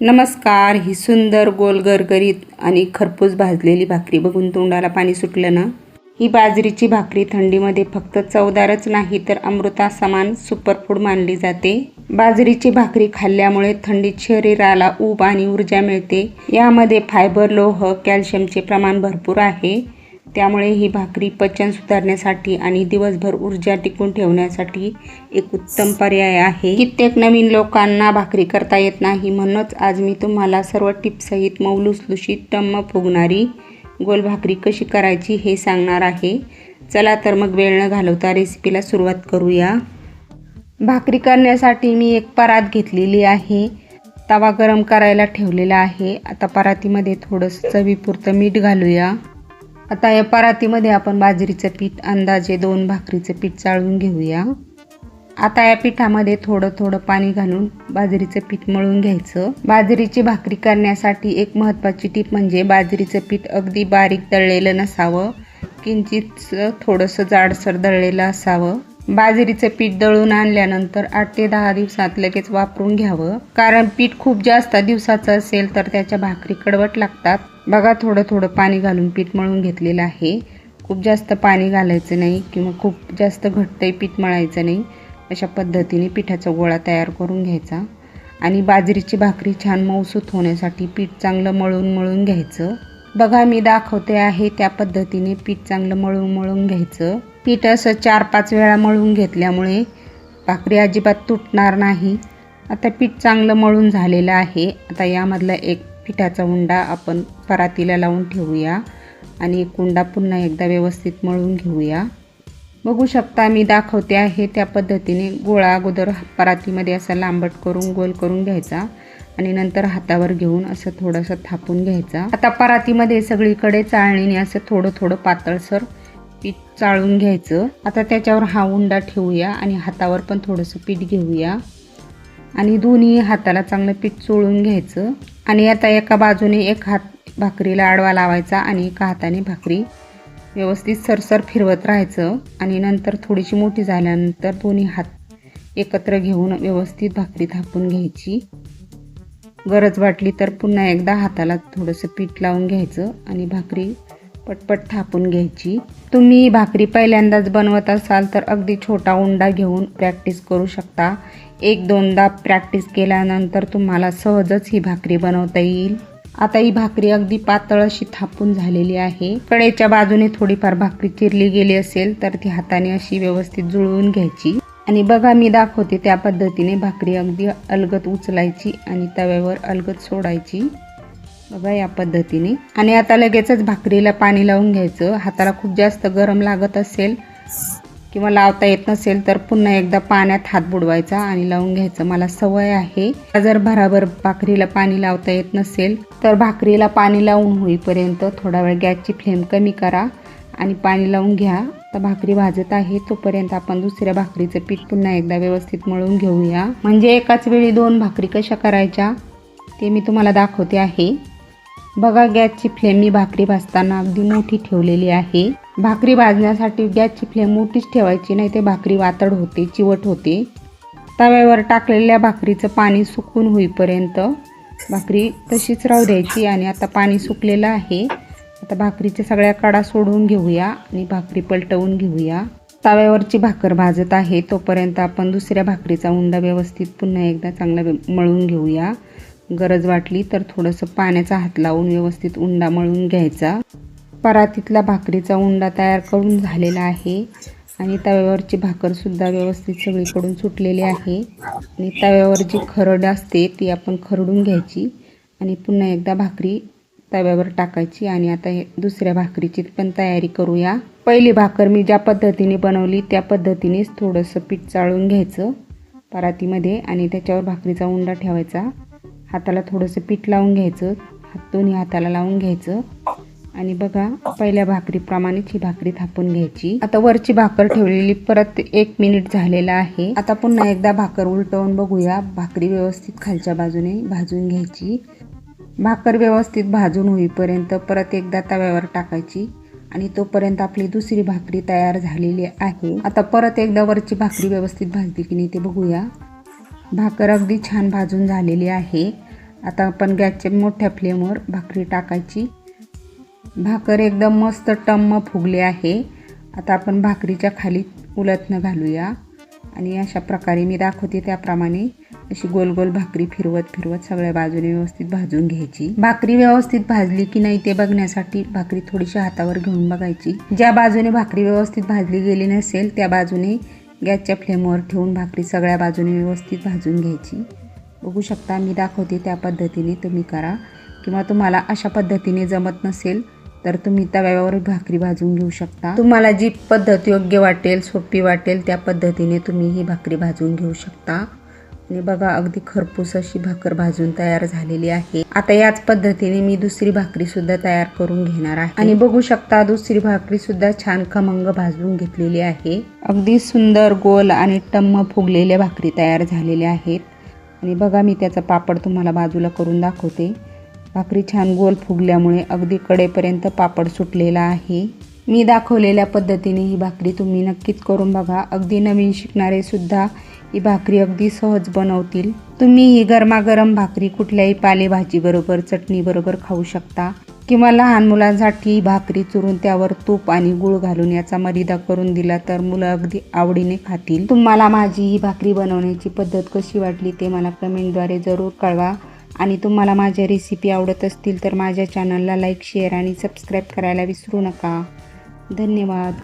नमस्कार ही सुंदर गोल गरगरीत आणि खरपूस भाजलेली भाकरी. बघून तोंडाला पाणी सुटलं ना? ही बाजरीची भाकरी थंडीमध्ये फक्त चवदारच नाही तर अमृता समान सुपरफूड मानली जाते. बाजरीची भाकरी खाल्ल्यामुळे थंडीत शरीराला ऊब आणि ऊर्जा मिळते. यामध्ये फायबर लोह कॅल्शियमचे प्रमाण भरपूर आहे. त्यामुळे ही भाकरी पचन सुधारण्यासाठी आणि दिवसभर ऊर्जा टिकून ठेवण्यासाठी एक उत्तम पर्याय आहे. कित्येक नवीन लोकांना भाकरी करता येत नाही म्हणूनच आज मी तुम्हाला सर्व टिप्ससहित मौलुसलुशीत टम्म फुगणारी गोल भाकरी कशी करायची हे सांगणार आहे. चला तर मग वेळ न घालवता रेसिपीला सुरुवात करूया. भाकरी करण्यासाठी मी एक परात घेतलेली आहे. तवा गरम करायला ठेवलेला आहे. आता परातीमध्ये थोडंसं चवीपुरतं मीठ घालूया. आता या परातीमध्ये आपण बाजरीचं पीठ अंदाजे दोन भाकरीचं पीठ चाळून घेऊया. आता या पिठामध्ये थोडं थोडं पाणी घालून बाजरीचं पीठ मळून घ्यायचं. बाजरीची भाकरी करण्यासाठी एक महत्त्वाची टीप म्हणजे बाजरीचं पीठ अगदी बारीक दळलेलं नसावं. किंचित थोडंसं जाडसर दळलेलं असावं. बाजरीचं पीठ दळून आणल्यानंतर आठ ते दहा दिवसात लगेच वापरून घ्यावं. कारण पीठ खूप जास्त दिवसाचं असेल तर त्याच्या भाकरी कडवट लागतात. बघा थोडं थोडं पाणी घालून पीठ मळून घेतलेलं आहे. खूप जास्त पाणी घालायचं नाही किंवा खूप जास्त घट्टही पीठ मळायचं नाही. अशा पद्धतीने पिठाचा गोळा तयार करून घ्यायचा. आणि बाजरीची भाकरी छान मऊसूत होण्यासाठी पीठ चांगलं मळून मळून घ्यायचं. बघा मी दाखवते आहे त्या पद्धतीने पीठ चांगलं मळून मळून घ्यायचं. पीठ असं चार पाच वेळा मळून घेतल्यामुळे भाकरी अजिबात तुटणार नाही. आता पीठ चांगलं मळून झालेलं आहे. आता यामधला एक पिठाचा उंडा आपण परातीला लावून ठेवूया आणि एक उंडा पुन्हा एकदा व्यवस्थित मळून घेऊया. बघू शकता मी दाखवते आहे त्या पद्धतीने गोळा अगोदर परातीमध्ये असा लांबट करून गोल करून घ्यायचा. आणि नंतर हातावर घेऊन असं थोडंसं थापून घ्यायचा. आता परातीमध्ये सगळीकडे चाळणीने असं थोडं थोडं पातळसर पीठ चाळून घ्यायचं. आता त्याच्यावर हा उंडा ठेवूया आणि हातावर पण थोडंसं पीठ घेऊया. आणि दोन्ही हाताला चांगलं पीठ चोळून घ्यायचं. आणि आता एका बाजूने एक हात भाकरीला आडवा लावायचा आणि एका हाताने भाकरी व्यवस्थित सरसर फिरवत राहायचं. आणि नंतर थोडीशी मोठी झाल्यानंतर दोन्ही हात एकत्र घेऊन व्यवस्थित भाकरी थापून घ्यायची. गरज वाटली तर पुन्हा एकदा हाताला थोडंसं पीठ लावून घ्यायचं आणि भाकरी पटपट थापून घ्यायची. तुम्ही भाकरी पहिल्यांदाच बनवत असाल तर अगदी छोटा उंडा घेऊन प्रॅक्टिस करू शकता. एक दोनदा प्रॅक्टिस केल्यानंतर तुम्हाला सहजच ही भाकरी बनवता येईल. आता ही भाकरी अगदी पातळ अशी थापून झालेली आहे. कडेच्या बाजूने थोडीफार भाकरी चिरली गेली असेल तर ती हाताने अशी व्यवस्थित जुळवून घ्यायची. आणि बघा मी दाखवते त्या पद्धतीने भाकरी अगदी अलगत उचलायची आणि तव्यावर अलगत सोडायची. बघा या पद्धतीने. आणि आता लगेचच भाकरीला पाणी लावून घ्यायचं. हाताला खूप जास्त गरम लागत असेल किंवा लावता येत नसेल तर पुन्हा एकदा पाण्यात हात बुडवायचा आणि लावून घ्यायचं. मला सवय आहे. जर भराभर भाकरीला पाणी लावता येत नसेल तर भाकरीला पाणी लावून होईपर्यंत थोडा वेळ गॅसची फ्लेम कमी करा. आणि पाणी लावून घ्या. तर भाकरी भाजत आहे. तोपर्यंत आपण दुसऱ्या भाकरीचं पीठ पुन्हा एकदा व्यवस्थित मळून घेऊया. म्हणजे एकाच वेळी दोन भाकरी कशा करायच्या? ते मी तुम्हाला दाखवते आहे. बघा गॅसची फ्लेम मी भाकरी भाजताना अगदी मोठी ठेवलेली आहे. भाकरी भाजण्यासाठी गॅसची फ्लेम मोठीच ठेवायची नाही ते भाकरी वातड होते चिवट होते. तव्यावर टाकलेल्या भाकरीचं पाणी सुकून होईपर्यंत भाकरी तशीच राहू द्यायची आणि आता पाणी सुकलेलं आहे. आता भाकरीच्या सगळ्या कडा सोडून घेऊया आणि भाकरी पलटवून घेऊया. तव्यावरची भाकर भाजत आहे तोपर्यंत आपण दुसऱ्या भाकरीचा उंडा व्यवस्थित पुन्हा एकदा चांगला मळून घेऊया. गरज वाटली तर थोडंसं पाण्याचा हात लावून व्यवस्थित उंडा मळून घ्यायचा. परातीतला भाकरीचा उंडा तयार करून झालेला आहे आणि तव्यावरची भाकरसुद्धा व्यवस्थित सगळीकडून सुटलेली आहे. आणि तव्यावर जी खरड असते ती आपण खरडून घ्यायची आणि पुन्हा एकदा भाकरी तव्यावर टाकायची आणि आता हे दुसऱ्या भाकरीची पण तयारी करूया. पहिली भाकर मी ज्या पद्धतीने बनवली त्या पद्धतीनेच थोडंसं पीठ चाळून घ्यायचं परातीमध्ये आणि त्याच्यावर भाकरीचा उंडा ठेवायचा. हाताला थोडंसं पीठ लावून घ्यायचं हात दोन्ही हाताला लावून घ्यायचं. आणि बघा पहिल्या भाकरीप्रमाणेच ही भाकरी थापून घ्यायची. आता वरची भाकर ठेवलेली परत एक मिनिट झालेला आहे. आता पुन्हा एकदा भाकर उलटवून बघूया. भाकरी व्यवस्थित खालच्या बाजूने भाजून घ्यायची. भाकर व्यवस्थित भाजून होईपर्यंत परत एकदा तव्यावर टाकायची आणि तोपर्यंत आपली दुसरी भाकरी तयार झालेली आहे. आता परत एकदा वरची भाकरी व्यवस्थित भाजली की नाही ते बघूया. भाकर अगदी छान भाजून झालेली आहे. आता आपण गॅसच्या मोठ्या फ्लेमवर भाकरी टाकायची. भाकर एकदम मस्त टम्म फुगली आहे. आता आपण भाकरीच्या खाली उलथनं घालूया. आणि अशा प्रकारे मी दाखवते त्याप्रमाणे अशी गोल गोल भाकरी फिरवत फिरवत सगळ्या बाजूने व्यवस्थित भाजून घ्यायची. भाकरी व्यवस्थित भाजली की नाही ते बघण्यासाठी भाकरी थोडीशी हातावर घेऊन बघायची. ज्या बाजूने भाकरी व्यवस्थित भाजली गेली नसेल त्या बाजूने गॅसच्या फ्लेमवर ठेवून भाकरी सगळ्या बाजूने व्यवस्थित भाजून घ्यायची. बघू शकता मी दाखवते त्या पद्धतीने तुम्ही करा. किंवा तुम्हाला अशा पद्धतीने जमत नसेल तर तुम्ही तव्यावर भाकरी भाजून घेऊ शकता. तुम्हाला जी पद्धत योग्य वाटेल सोपी वाटेल त्या पद्धतीने तुम्ही ही भाकरी भाजून घेऊ शकता. आणि बघा अगदी खरपूस अशी भाकर भाजून तयार झालेली आहे. आता याच पद्धतीने मी दुसरी भाकरी सुद्धा तयार करून घेणार आहे. आणि बघू शकता दुसरी भाकरी सुद्धा छान खमंग भाजून घेतलेली आहे. अगदी सुंदर गोल आणि टम्म फुगलेल्या भाकरी तयार झालेल्या आहेत. आणि बघा मी त्याचा पापड तुम्हाला बाजूला करून दाखवते. भाकरी छान गोल फुगल्यामुळे अगदी कडेपर्यंत पापड सुटलेला आहे. मी दाखवलेल्या पद्धतीने ही भाकरी तुम्ही नक्कीच करून बघा. अगदी नवीन शिकणारे सुद्धा ही भाकरी अगदी सहज बनवतील. तुम्ही ही गरमागरम भाकरी कुठल्याही पालेभाजीबरोबर चटणीबरोबर खाऊ शकता किंवा लहान मुलांसाठी भाकरी चुरून त्यावर तूप आणि गूळ घालून याचा मर्यादा करून दिला तर मुलं अगदी आवडीने खातील. तुम्हाला माझी ही भाकरी बनवण्याची पद्धत कशी वाटली ते मला कमेंटद्वारे जरूर कळवा. आणि तुम्हाला माझ्या रेसिपी आवडत असतील तर माझ्या चॅनलला लाईक शेअर आणि सबस्क्राईब करायला विसरू नका. धन्यवाद.